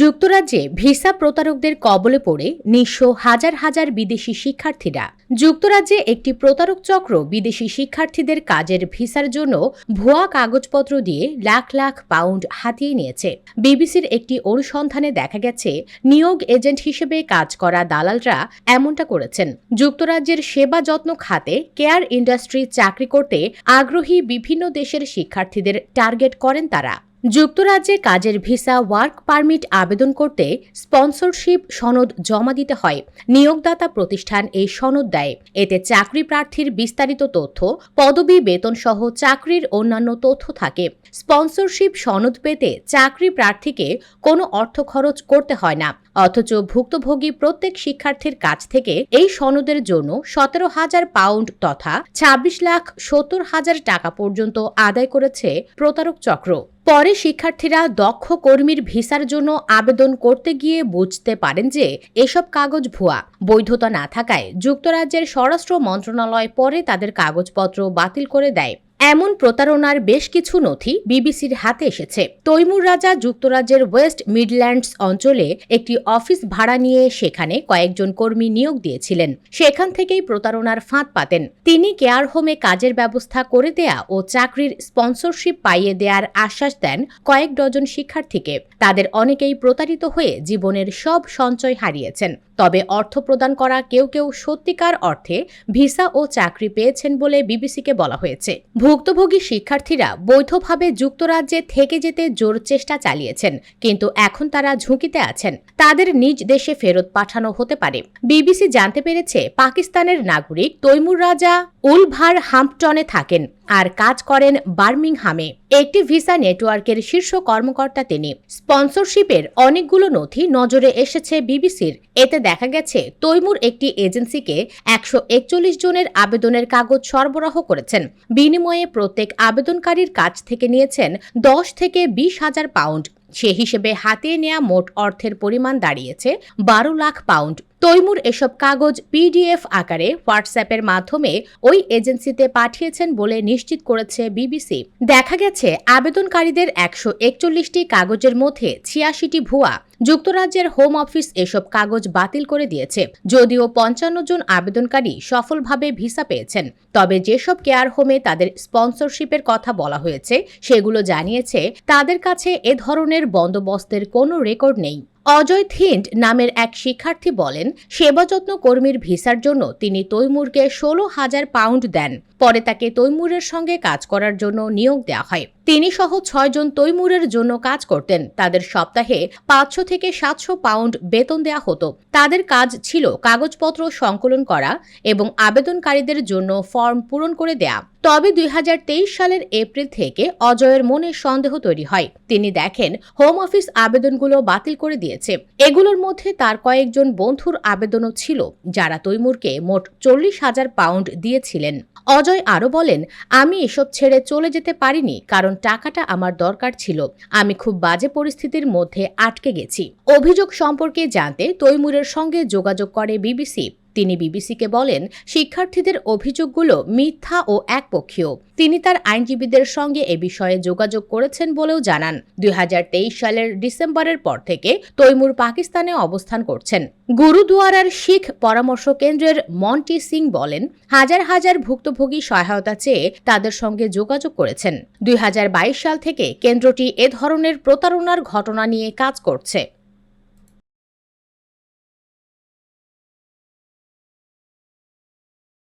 যুক্তরাজ্যে ভিসা প্রতারকদের কবলে পড়ে নিঃস্ব হাজার হাজার বিদেশি শিক্ষার্থীরা। যুক্তরাজ্যে একটি প্রতারক চক্র বিদেশি শিক্ষার্থীদের কাজের ভিসার জন্য ভুয়া কাগজপত্র দিয়ে লাখ লাখ পাউন্ড হাতিয়ে নিয়েছে। বিবিসির একটি অনুসন্ধানে দেখা গেছে, নিয়োগ এজেন্ট হিসেবে কাজ করা দালালরা এমনটা করেছেন। যুক্তরাজ্যের সেবা যত্ন খাতে কেয়ার ইন্ডাস্ট্রি চাকরি করতে আগ্রহী বিভিন্ন দেশের শিক্ষার্থীদের টার্গেট করেন তারা। যুক্তরাজ্যে কাজের ভিসা, ওয়ার্ক পারমিট আবেদন করতে স্পন্সরশিপ সনদ জমা দিতে হয়। নিয়োগদাতা প্রতিষ্ঠান এই সনদ দেয়। এতে চাকরি প্রার্থীর বিস্তারিত তথ্য, পদবি বেতন সহ চাকরির অন্যান্য তথ্য থাকে। স্পন্সরশিপ সনদ পেতে চাকরি প্রার্থীকে কোনো অর্থ খরচ করতে হয় না। অথচ ভুক্তভোগী প্রত্যেক শিক্ষার্থীর কাছ থেকে এই সনদের জন্য সতেরো হাজার পাউন্ড তথা ছাব্বিশ লাখ সত্তর হাজার টাকা পর্যন্ত আদায় করেছে প্রতারক চক্র। পরে শিক্ষার্থীরা দক্ষ কর্মীর ভিসার জন্য আবেদন করতে গিয়ে বুঝতে পারেন যে এসব কাগজ ভুয়া। বৈধতা না থাকায় যুক্তরাজ্যের স্বরাষ্ট্র মন্ত্রণালয় পরে তাদের কাগজপত্র বাতিল করে দেয়। এমন প্রতারণার বেশ কিছু নথি বিবিসির হাতে এসেছে। তৈমুর রাজা যুক্তরাজ্যের ওয়েস্ট মিডল্যান্ডস অঞ্চলে একটি অফিস ভাড়া নিয়ে সেখানে কয়েকজন কর্মী নিয়োগ দিয়েছিলেন। সেখান থেকেই প্রতারণার ফাঁদ পাতেন। তিনি কেয়ার হোমে কাজের ব্যবস্থা করে দেয়া ও চাকরির স্পন্সরশিপ পাইয়ে দেওয়ার আশ্বাস দেন কয়েক ডজন শিক্ষার্থীকে। তাদের অনেকেই প্রতারিত হয়ে জীবনের সব সঞ্চয় হারিয়েছেন। তবে অর্থ প্রদান করা কেউ কেউ সত্যিকার অর্থে ভিসা ও চাকরি পেয়েছেন বলে বিবিসিকে বলা হয়েছে। ভুক্তভোগী শিক্ষার্থীরা বৈধভাবে যুক্তরাজ্যে থেকে যেতে জোর চেষ্টা চালিয়েছেন, কিন্তু এখন তারা ঝুঁকিতে আছেন। তাদের নিজ দেশে ফেরত পাঠানো হতে পারে। বিবিসি জানতে পেরেছে, পাকিস্তানের নাগরিক তৈমুর রাজা উলভার হাম্পটনে থাকেন। আর কাজ করেন বার্মিংহামে। একটি ভিসা নেটওয়ার্কের শীর্ষ কর্মকর্তা তিনি। স্পন্সরশিপের অনেকগুলো নথি নজরে এসেছে বিবিসির। এতে দেখা গেছে, তৈমুর একটি এজেন্সিকে একশো একচল্লিশ জনের আবেদনের কাগজ সরবরাহ করেছেন। বিনিময়ে প্রত্যেক আবেদনকারীর কাছ থেকে নিয়েছেন দশ থেকে বিশ হাজার পাউন্ড। সে হিসেবে হাতিয়ে নেওয়া মোট অর্থের পরিমাণ দাঁড়িয়েছে বারো লাখ পাউন্ড। তৈমুর এসব কাগজ পিডিএফ আকারে হোয়াটসঅ্যাপের মাধ্যমে ওই এজেন্সিতে পাঠিয়েছেন বলে নিশ্চিত করেছে বিবিসি। দেখা গেছে, আবেদনকারীদের একশো একচল্লিশটি কাগজের মধ্যে ছিয়াশিটি ভুয়া। যুক্তরাজ্যের হোম অফিস এসব কাগজ বাতিল করে দিয়েছে। যদিও পঞ্চান্ন জন আবেদনকারী সফলভাবে ভিসা পেয়েছেন, তবে যেসব কেয়ার হোমে তাদের স্পন্সরশিপের কথা বলা হয়েছে, সেগুলো জানিয়েছে তাদের কাছে এ ধরনের বন্দোবস্তের কোনো রেকর্ড নেই। অজয় থিন্ট নামের এক শিক্ষার্থী বলেন, সেবাযত্ন কর্মীর ভিসার জন্য তিনি তৈমুরকে ষোলো হাজার পাউন্ড দেন। পরে তাকে তৈমুরের সঙ্গে কাজ করার জন্য নিয়োগ দেওয়া হয়। তিনি সহ ছয়জন তৈমুরের জন্য কাজ করতেন। তাদের সপ্তাহে পাঁচশো থেকে সাতশো পাউন্ড বেতন দেওয়া হতো। তাদের কাজ ছিল কাগজপত্র সংকলন করা এবং আবেদনকারীদের জন্য ফর্ম পূরণ করে দেয়া। তবে দু হাজার তেইশ সালের এপ্রিল থেকে অজয়ের মনে সন্দেহ তৈরি হয়। তিনি দেখেন, হোম অফিস আবেদনগুলো বাতিল করে দিয়েছে। এগুলোর মধ্যে তার কয়েকজন বন্ধুর আবেদনও ছিল, যারা তৈমুরকে মোট চল্লিশ হাজার পাউন্ড দিয়েছিলেন। অজয় আরও বলেন, আমি এসব ছেড়ে চলে যেতে পারিনি, কারণ টাকাটা আমার দরকার ছিল। আমি খুব বাজে পরিস্থিতির মধ্যে আটকে গেছি। অভিযোগ সম্পর্কে জানতে তৈমুরের সঙ্গে যোগাযোগ করে বিবিসি। তিনি বিবিসিকে বলেন, শিক্ষার্থীদের অভিযোগগুলো মিথ্যা ও একপক্ষীয়। তিনি তার আইনজীবীদের সঙ্গে এ বিষয়ে যোগাযোগ করেছেন বলেও জানান। দুই হাজার তেইশ সালের ডিসেম্বরের পর থেকে তৈমুর পাকিস্তানে অবস্থান করছেন। গুরুদুয়ারার শিখ পরামর্শ কেন্দ্রের মন্টি সিং বলেন, হাজার হাজার ভুক্তভোগী সহায়তা চেয়ে তাদের সঙ্গে যোগাযোগ করেছেন। দুই হাজার বাইশ সাল থেকে কেন্দ্রটি এ ধরনের প্রতারণার ঘটনা নিয়ে কাজ করছে।